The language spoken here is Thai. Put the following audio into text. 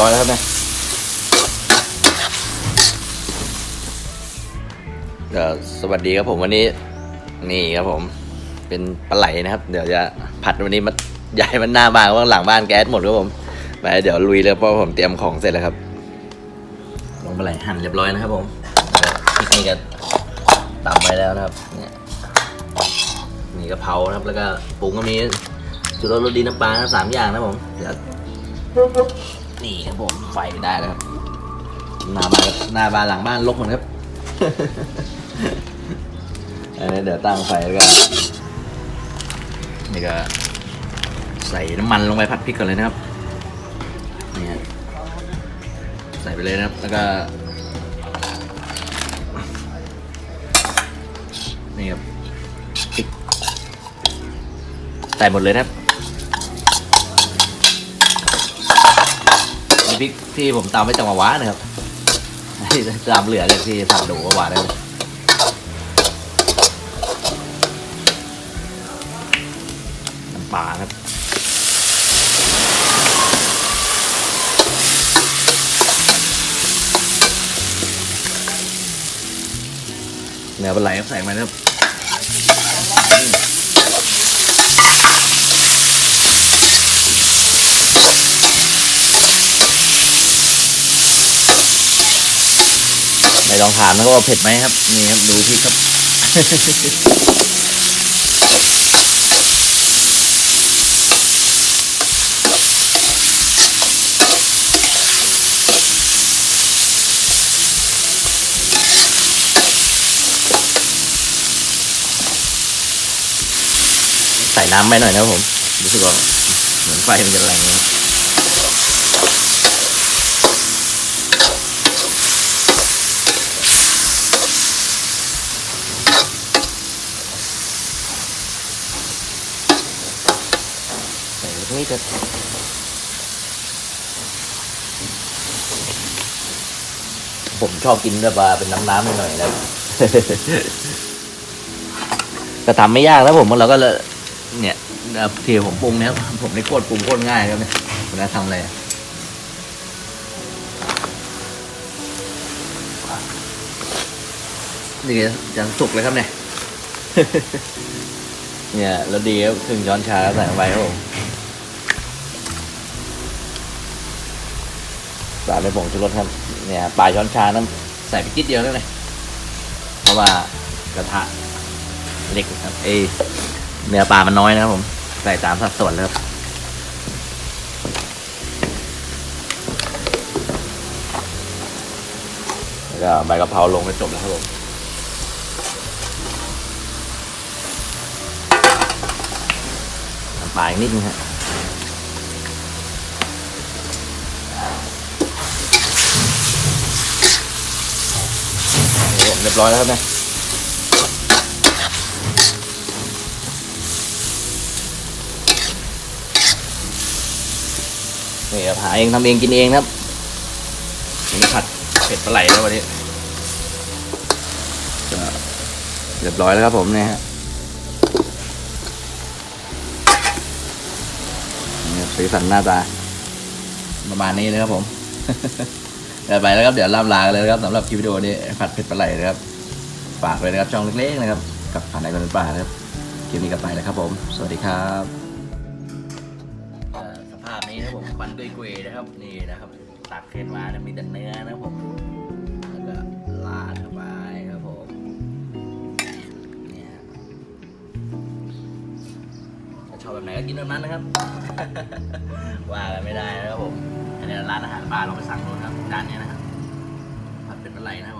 ร้อยแล้วครับเนี่ยเดี๋ยวสวัสดีครับผมวันนี้ นี่ครับผม เป็นปลาไหลนะครับ เดี๋ยวจะผัดวันนี้มันใหญ่มันหน้าบ้านเพราะหลังบ้านแก๊สหมดครับผมไปเดี๋ยวลุยเลยเพราะผมเตรียมของเสร็จแล้วครับลงปลาไหลหั่นเรียบร้อยนะครับผมพริกนี่ก็ตำไว้แล้วนะครับเนี่ยมีกะเพรานะครับ แล้วก็ปรุงก็มีจุรสรสดีน้ำปลาสามอย่างนะผมเดี๋ยว นี่ครับผมไฟได้แล้วครับหน้าบ้านหน้าบ้านหลังบ้านลกหมดครับอันนี้เดี๋ยวตั้งไฟแล้วก็นี่ก็ใส่น้ำมันลงไปผัดพริกก่อนเลยนะครับนี่ใส่ไปเลยนะครับ แล้วก็นี่ครับพริกใส่หมดเลยนะครับ พริกที่ผมตำไว้จังหวะวานะครับตามเหลือจากที่ผัดดูก็หวานนะครับน้ำปลาครับเนื้อปลาไหลครับใส่มาครับ ไม่ต้องถามนะว่าเผ็ดไหมครับนี่ครับดูพริกครับ ใส่น้ำไปหน่อยนะครับผมเดี๋ยวก็ไฟมันจะแรง ใส่ตรงนี้จะผมชอบกินแบบว่าเป็นน้ำๆหน่อยๆนะแต่ทำไม่ยากแล้วผมเราก็เลยเนี่ยเที่ผมปรุงเนี่ยผมในโคตรปรุงโคตรง่ายครับเนี่ยเวลาทำอะไรนี่จะสุกเลยครับเนี่ย เนี่ย แล้วดีครับครึ่งช้อนชาแล้วใส่ไปครับผม ใส่ในผงชูรสครับเนี่ยปลายช้อนชาน้ำใส่ไปจิ๊ดเดียวแล้วเลยเพราะว่ากระทะเล็กครับเอเนื้อปลามันน้อยนะครับผมใส่ตามสัดส่วนเลยครับแล้วก็ใบกะเพราลงไปจบแล้วครับผมน้ำปลาอีกนิดนึงฮะนี่ เรียบร้อยแล้วครับเนี่ยนี่ครับหาเองทำเองกินเองครับนี่ผัดเผ็ดปลาไหลแล้ววันนี้เรียบร้อยแล้วครับผมเนี่ยฮะนี่สีสันหน้าตาประมาณนี้นะครับผม เดี๋ยวไปแล้วครับเดี๋ยวล่ำลากันเลยนะครับสำหรับคลิปวิดีโอนี้ผัดเผ็ดปลาไหลนะครับฝากเลยนะครับช่องเล็กๆนะครับกับผ่านในคนป็นป่านะครับคลิปนี้ก็ไปแล้วครับผม สวัสดีครับสภาพนี้นะผมควันกุยๆนะครับนี่นะครับตักขึ้นมานะมีแต่เนื้อนะผมแล้วก็ลาดเข้าไปครับผมเนี่ยถ้าชอบแบบไหนก็กินแบบนั้นนะครับว่ากันไม่ได้นะครับผม เนี่ยร้านอาหารบาร์เราไปสั่งโดนครับด้านนี้นะครับผัดเป็นอะไรนะครับ